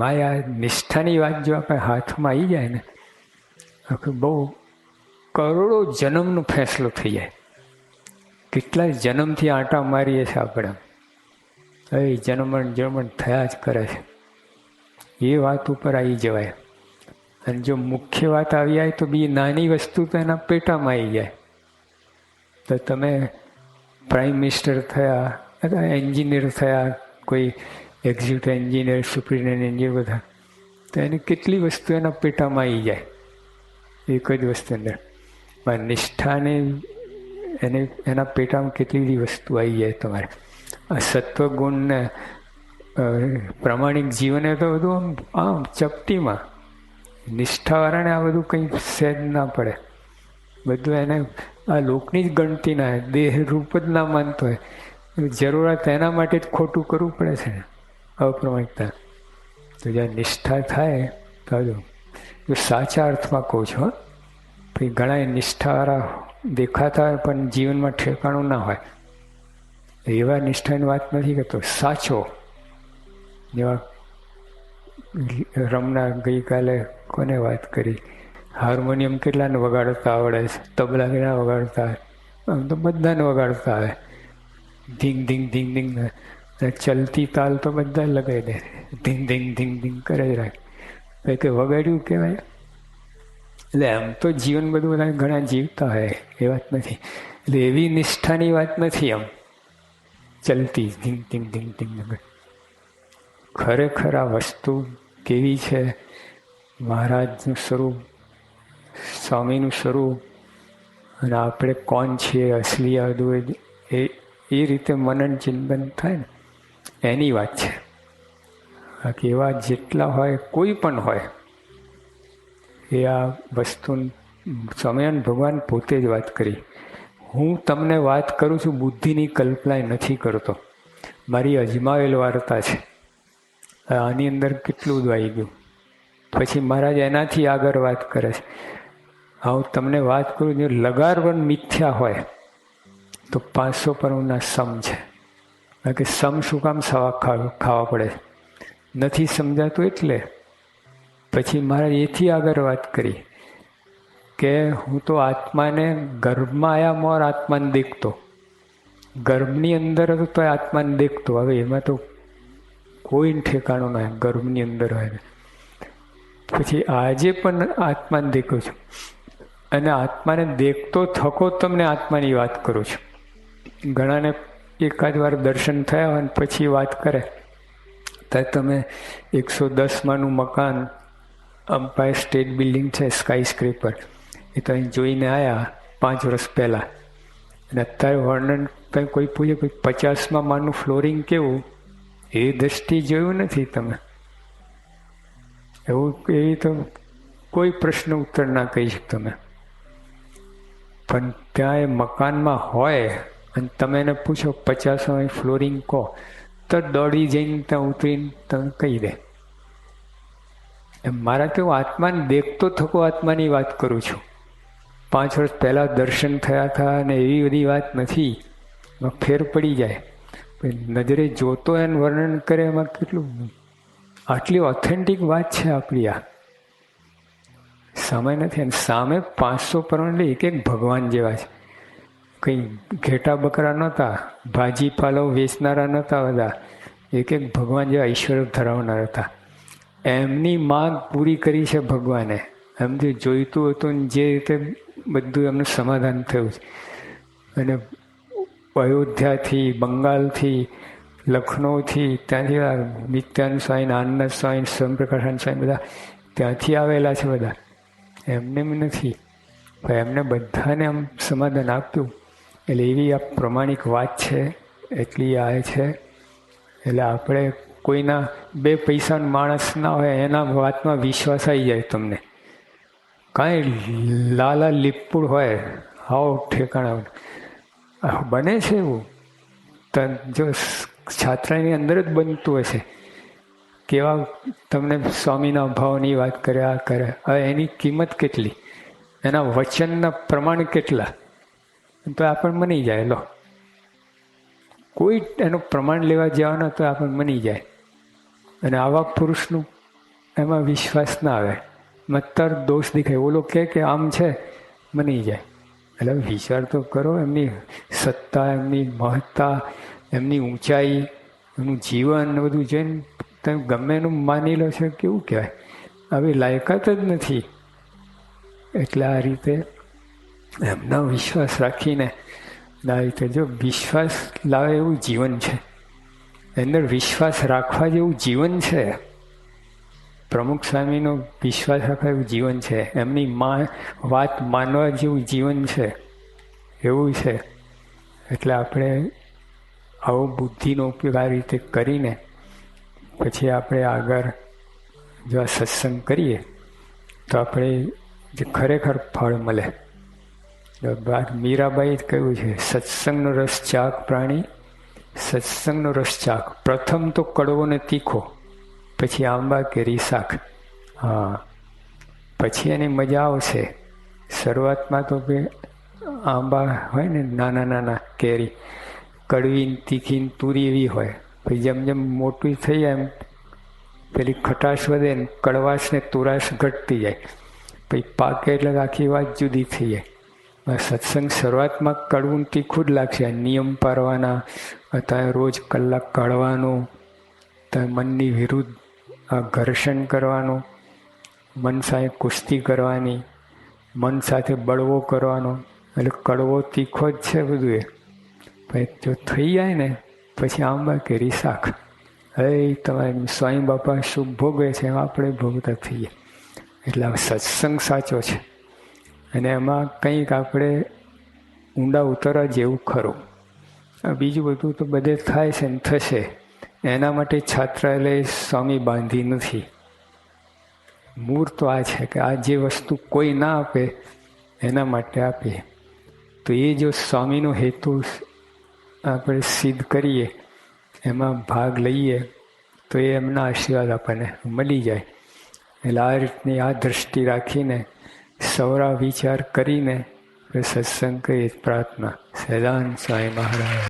આ નિષ્ઠાની વાત જો આપણે હાથમાં આવી જાય ને બહુ કરોડો જન્મનો ફેંસલો થઈ જાય. કેટલાય જન્મથી આંટા મારીએ છીએ આપણે. એ જન્મણ જન્મણ થયા જ કરે છે. એ વાત ઉપર આવી જવાય. અને જો મુખ્ય વાત આવી જાય તો બી નાની વસ્તુ તો એના પેટામાં આવી જાય. તો તમે પ્રાઇમ મિનિસ્ટર થયા, અથવા એન્જિનિયર થયા, કોઈ એક્ઝિક્યુટિવ એન્જિનિયર સુપ્રિન્ટેન્ડન્ટ એન્જિનિયર બધા. તો એની કેટલી વસ્તુ એના પેટામાં આવી જાય. એક જ વસ્તુ અંદર. પણ નિષ્ઠાને એને, એના પેટામાં કેટલી બધી વસ્તુ આવી જાય તમારે. આ સત્વગુણને પ્રમાણિક જીવને તો બધું આમ આમ ચપટીમાં. નિષ્ઠાવાળાને આ બધું કંઈ સહેજ ના પડે. બધું એને, આ લોકની જ ગણતી ના દેહ રૂપ જ ના માનતો હોય. જરૂરત એના માટે જ ખોટું કરવું પડે છે ને. અપ્રમાણિકતા. તો જ્યાં નિષ્ઠા થાય, તો જો સાચા અર્થમાં કહું છું પછી ઘણા નિષ્ઠાવાળા દેખાતા હોય, પણ જીવનમાં ઠેકાણું ના હોય. એવા નિષ્ઠાની વાત નથી કરતો, સાચો. જેવા રમના ગઈકાલે કોને વાત કરી? હાર્મોનિયમ કેટલાને વગાડતા આવડે છે? તબલા કેટલા વગાડતા આવે? આમ તો બધાને વગાડતા આવે. ધીંગ ધીંગ ધીંગ ધીંગ. ચલતી તાલ તો બધા લગાવી દે. ધીંગ ધીંગ ધીંગ ધીંગ કરે જ રાખે કે વગાડ્યું કહેવાય એટલે આમ તો જીવન બધું બધા ઘણા જીવતા હોય, એ વાત નથી. એટલે એવી નિષ્ઠાની વાત નથી આમ. ચલતી ધીંગ ધીંગ ધીંગ ધીંગ ખરેખર આ વસ્તુ કેવી છે? મહારાજનું સ્વરૂપ, સ્વામીનું સ્વરૂપ, અને આપણે કોણ છીએ, અસલી આદુ એ એ રીતે મનન ચિંતન થાય ને. એની વાત છે. બાકી એવા જેટલા હોય, કોઈ પણ હોય, એ આ વસ્તુ સ્વામિનારાયણ ભગવાન પોતે જ વાત કરી. હું તમને વાત કરું છું, બુદ્ધિની કલ્પના નથી કરતો. મારી અજમાવેલ વાર્તા છે. આની અંદર કેટલું આવી ગયું. પછી મહારાજ એનાથી આગળ વાત કરે છે. હું તમને વાત કરું જો લગાર પણ મિથ્યા હોય, તો પાંચસો પરમના સમ છે. કારણ કે સમ શું કામ ખાવા પડે. નથી સમજાતું એટલે પછી મારે એથી આગળ વાત કરી કે હું તો આત્માને ગર્ભમાં આયા મોર આત્માને દેખતો. ગર્ભની અંદર હતો તો આત્માને દેખતો. હવે એમાં તો કોઈ ઠેકાણું ના ગર્ભની અંદર હોય. પછી આજે પણ આત્માને દેખું છું. અને આત્માને દેખતો થકો તમને આત્માની વાત કરું છું. ઘણાને એકાદ વાર દર્શન થયા હોય ને પછી વાત કરે. ત્યારે તમે એકસો દસમાંનું મકાન અમ્પાયર સ્ટેટ બિલ્ડિંગ છે સ્કાય સ્ક્રેપર એ તો અહીં જોઈને આવ્યા પાંચ વર્ષ પહેલાં. અને અત્યારે વર્ણન કંઈ કોઈ પૂછે કોઈ પચાસમાં માનું ફ્લોરિંગ કેવું? એ દ્રષ્ટિ જોયું નથી તમે. એવું એવી તો કોઈ પ્રશ્ન ઉત્તર ના કહી શકો તમે. પણ ત્યાં એ મકાનમાં હોય અને તમે એને પૂછો પચાસમાં ફ્લોરિંગ કહો, તો દોડી જઈને ત્યાં ઉતરીને તમે કહી દે. મારા તો હું આત્માને દેખતો થકો આત્માની વાત કરું છું. પાંચ વર્ષ પહેલાં દર્શન થયા હતા અને એવી બધી વાત નથી. ફેર પડી જાય. નજરે જોતો એને વર્ણન કરે એમાં કેટલું આટલી ઓથેન્ટિક વાત છે આપણી આ. સામે નથી. અને સામે પાંચસો પરમાણ એક એક ભગવાન જેવા છે. કંઈ ઘેટા બકરા નહોતા, ભાજી વેચનારા નહોતા બધા. એક એક ભગવાન જેવા ઈશ્વર ધરાવનાર હતા. એમની માંગ પૂરી કરી છે ભગવાને. એમ જે જોઈતું હતું ને જે રીતે બધું એમનું સમાધાન થયું છે. અને અયોધ્યાથી, બંગાળથી, લખનૌથી, ત્યાંથી નિત્યાન સ્વામી, આનંદ સ્વામી સ્વયંપ્રકાશાન સ્વામી બધા ત્યાંથી આવેલા છે બધા. એમને નથી. પણ એમને બધાને આમ સમાધાન આપ્યું. એટલે એવી આ પ્રમાણિક વાત છે, એટલી આ છે. એટલે આપણે કોઈના બે પૈસા માણસ ના હોય, એના વાતમાં વિશ્વાસ આવી જાય તમને. કાંઈ લાલા લીપુડ હોય હાવ ઠેકાણા બને છે એવું? જો છાત્રાની અંદર જ બનતું હશે. કેવા તમને સ્વામીના ભાવની વાત કરે આ કરે હવે એની કિંમત કેટલી? એના વચનના પ્રમાણ કેટલા? તો આપણને મની જાય, લો. કોઈ એનું પ્રમાણ લેવા જવાના તો આપણને મની જાય. અને આવા પુરુષનું એમાં વિશ્વાસ ના આવે. મત્તર દોષ દેખાય. ઓલો કહે કે આમ છે, મની જાય. એટલે વિચાર તો કરો, એમની સત્તા, એમની મહત્તા, એમની ઊંચાઈ, એમનું જીવન બધું જોઈને તમે ગમે એનું માની લો છો, કેવું કહેવાય? આવી લાયકાત જ નથી. એટલે આ રીતે એમનો વિશ્વાસ રાખીને રીતે જો વિશ્વાસ લાવે એવું જીવન છે. અંદર વિશ્વાસ રાખવા જેવું જીવન છે. પ્રમુખ સ્વામીનો વિશ્વાસ રાખવા એવું જીવન છે. એમની મા, વાત માનવા જેવું જીવન છે. એવું છે. એટલે આપણે આવો બુદ્ધિનો ઉપયોગ આ રીતે કરીને પછી આપણે આગળ જો આ સત્સંગ કરીએ, તો આપણે જે ખરેખર ફળ મળે. મીરાબાઈ કહ્યું છે, સત્સંગનો રસ ચાક પ્રાણી, સત્સંગનો રસ ચાક. પ્રથમ તો કડવો ને તીખો, પછી આંબા કેરી શાક હા. પછી એની મજા આવશે. શરૂઆતમાં તો કે આંબા હોય ને, નાના નાના કેરી કડવી તીખી તુરી એવી હોય. પછી જેમ જેમ મોટું થઈ જાય એમ, પેલી ખટાશ વધે ને કડવાશ ને તુરાશ ઘટતી જાય. પછી પાકે એટલે આખી વાત જુદી થઈ જાય. સત્સંગ શરૂઆતમાં કડવું તીખું જ લાગશે, નિયમ પાડવાના, અત્યારે રોજ કલાક કાઢવાનું મનની વિરુદ્ધ ઘર્ષણ કરવાનું, મન સાથે કુસ્તી કરવાની, મન સાથે બળવો કરવાનો, એટલે કડવો તીખો જ છે બધું એ. પછી જો થઈ જાય ને, પછી આંબા કેરી શાક. હવે તમારે સ્વામી બાપા શુભ ભોગવે છે, આપણે ભોગતા થઈએ. એટલે સત્સંગ સાચો છે. અને એમાં કંઈક આપણે ઊંડા ઉતરવા જેવું ખરું. બીજું બધું તો બધે થાય છે ને થશે. એના માટે છાત્રાલય સ્વામી બાંધી નથી. મૂળ તો આ છે કે આ જે વસ્તુ કોઈ ના આપે, એના માટે આપીએ તો એ જો સ્વામીનો હેતુ આપણે સિદ્ધ કરીએ, એમાં ભાગ લઈએ, તો એ એમના આશીર્વાદ આપણને મળી જાય. એટલે આ રીતની આ દ્રષ્ટિ રાખીને સૌરા વિચાર કરીને સત્સંગ પ્રાર્થના. સદાન સાંઈ મહારાજ.